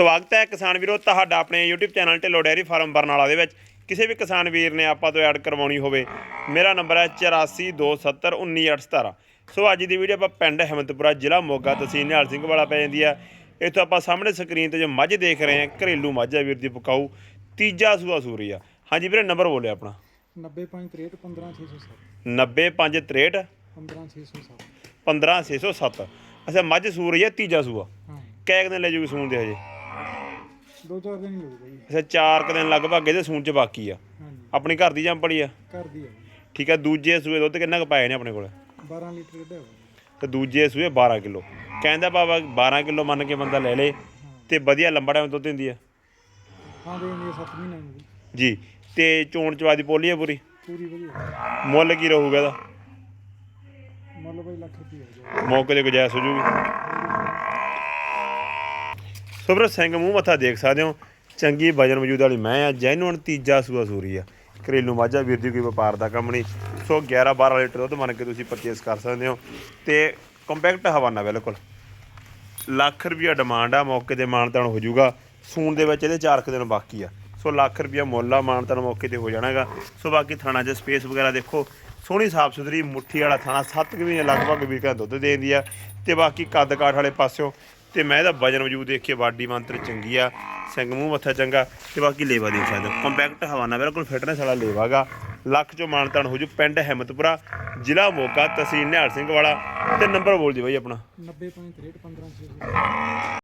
ਸਵਾਗਤ ਹੈ ਕਿਸਾਨ ਵੀਰੋ ਤੁਹਾਡਾ ਆਪਣੇ YouTube channel Dhillon dairy farm Barnala ਦੇ ਵਿੱਚ। ਕਿਸੇ ਵੀ ਕਿਸਾਨ ਵੀਰ ਨੇ ਆਪਾਂ ਤੋਂ ਐਡ ਕਰਵਾਉਣੀ ਹੋਵੇ ਮੇਰਾ ਨੰਬਰ ਹੈ 8427191817 ਸੋ ਅੱਜ ਦੀ ਵੀਡੀਓ ਆਪਾਂ ਪਿੰਡ ਹਿੰਮਤਪੁਰਾ ਜ਼ਿਲ੍ਹਾ ਮੋਗਾ ਤਹਿਸੀਲ ਨਿਹਾਲ ਸਿੰਘ ਵਾਲਾ ਪੈ ਜਾਂਦੀ ਆ ਇੱਥੋਂ ਆਪਾਂ ਸਾਹਮਣੇ ਸਕਰੀਨ ਤੇ ਜੋ ਮੱਝ ਦੇਖ ਰਹੇ ਹਾਂ ਘਰੇਲੂ ਮੱਝ ਆ ਵੀਰ ਦੀ ਪਕਾਊ ਤੀਜਾ ਸੂਆ ਸੂਰੀ ਆ। ਹਾਂਜੀ ਵੀਰੇ ਨੰਬਰ ਬੋਲਿਓ ਆਪਣਾ। 90.63 15607 90563 15607 15607 ਅੱਛਾ ਮੱਝ ਸੂਰੀ ਆ ਤੀਜਾ ਸੂਆ। ਹਾਂ। ਕੈ ਕੁ ਦਿਨ ਲੈ ਜੂਗੀ ਸੂਣ ਦੇ ਹਜੇ? ਦੋ ਚਾਰ ਦਿਨ ਹੀ ਲੱਗੂਗਾ ਜੀ। ਅੱਛਾ ਚਾਰ ਕੁ ਦਿਨ ਲਗਭਗ ਇਹਦੇ ਸੂਣ ਚ ਬਾਕੀ ਆ। ਹਾਂਜੀ। ਆਪਣੀ ਘਰ ਦੀ ਜੰਪੜੀ ਆ? ਘਰ ਦੀ ਹੈ ਠੀਕ ਆ ਦੂਜੇ ਸੂਏ ਦੁੱਧ ਕਿੰਨਾ ਕੁ ਪਾਏ ਨੇ ਆਪਣੇ ਕੋਲ? 12 ਲੀਟਰ ਹੋਇਆ। ਤੇ ਦੂਜੇ ਸੂਏ 12 ਕਿਲੋ। ਕਹਿੰਦਾ ਬਾਬਾ 12 ਕਿਲੋ ਮੰਨ ਕੇ ਬੰਦਾ ਲੈ ਲੇ ਤੇ ਵਧੀਆ ਲੰਬਾ ਟਾਈਮ ਦੁੱਧ ਦਿੰਦੀ ਆ। ਹਾਂ ਦੇ ਇੰਨੇ 7 ਮਹੀਨੇ ਨੂੰ ਜੀ। ਜੀ ਤੇ ਚੋਣ ਚਵਾ ਦੀ ਪੋਲੀ ਆ ਪੂਰੀ? ਪੂਰੀ ਵਧੀਆ। ਮੁੱਲ ਕੀ ਰਹੂਗਾ ਇਹਦਾ? ਮੁੱਲ ਬਈ ਲੱਖ ਰੁਪਏ ਹੋ ਮੌਕੇ ਤੇ ਗੁਜਾਇਸ਼ ਹੋ ਜੂਗੀ। ਸੋ ਸਿੰਘ, ਮੂੰਹ ਮੱਥਾ ਦੇਖ ਸਕਦੇ ਹੋ। ਚੰਗੀ ਵਜਨ ਮੌਜੂਦ ਵਾਲੀ ਮੈਂ ਆ ਜੈਨੂਨ ਤੀਜਾ ਸੂਆ ਸੂਰੀ ਆ। ਘਰੇਲੂ ਮਾਝਾ, ਵੀਰ ਦੀ ਕੋਈ ਵਪਾਰ ਦਾ ਕੰਮ ਨਹੀਂ। ਸੋ 11 12 ਲੀਟਰ ਦੁੱਧ ਮੰਨ ਕੇ ਤੁਸੀਂ ਪਰਚੇਸ ਕਰ ਸਕਦੇ ਹੋ। ਤੇ ਕੰਪੈਕਟ ਹਵਾਨਾ ਬਿਲਕੁਲ। ਲੱਖ ਰੁਪਿਆ ਡਿਮਾਂਡ ਆ, ਮੌਕੇ ਤੇ ਮਾਨਤਾਨ ਹੋ ਜਾਊਗਾ। ਸੂਣ ਦੇ ਵਿੱਚ ਇਹਦੇ 4 ਕੁ ਦਿਨ ਬਾਕੀ ਆ। ਸੋ ਲੱਖ ਰੁਪਿਆ ਮੁੱਲ ਆ ਮਾਨਤਾਨ ਮੌਕੇ ਤੇ ਹੋ ਜਾਣਾਗਾ। ਸੋ ਬਾਕੀ ਥਾਣਾ 'ਚ ਸਪੇਸ ਵਗੈਰਾ ਦੇਖੋ। ਸੋਹਣੀ ਸਾਫ਼ ਸੁਥਰੀ ਮੁੱਠੀ ਵਾਲਾ ਥਾਣਾ 7 ਕੁ ਮਹੀਨੇ ਲਗਭਗ ਵੀਰ ਕਾ ਦੁੱਧ ਦੇ ਦਿੰਦੀ ਆ। ਤੇ ਬਾਕੀ ਕੱਦ ਕਾਠ ਵਾਲੇ ਪਾਸਿਓਂ ਤੇ ਮੈਂ ਇਹਦਾ ਵਜਨ ਵਜੂਦ ਦੇਖ ਕੇ ਬਾਡੀ ਮੰਤਰ ਚੰਗੀ ਆ, ਸਿੰਘ ਮੂੰਹ ਮੱਥਾ ਚੰਗਾ, ਤੇ ਬਾਕੀ ਲੇਵਾ ਦੇਖ ਸਕਦੇ ਹੋ ਕੰਪੈਕਟ ਹਵਾਨਾ, ਬਿਲਕੁਲ ਫਿਟਨੈਸ ਵਾਲਾ ਲੇਵਾਗਾ ਲੱਖ ਚੋਂ ਮਾਨਤਾਨ ਹੋ ਜੂ ਪਿੰਡ ਹਿੰਮਤਪੁਰਾ, ਜ਼ਿਲ੍ਹਾ ਮੋਗਾ, ਤਹਿਸੀਲ ਨਿਹਾਲ ਸਿੰਘ ਵਾਲਾ, ਤੇ ਨੰਬਰ ਬੋਲ ਜੀ ਬਾਈ ਆਪਣਾ। 90.63 15607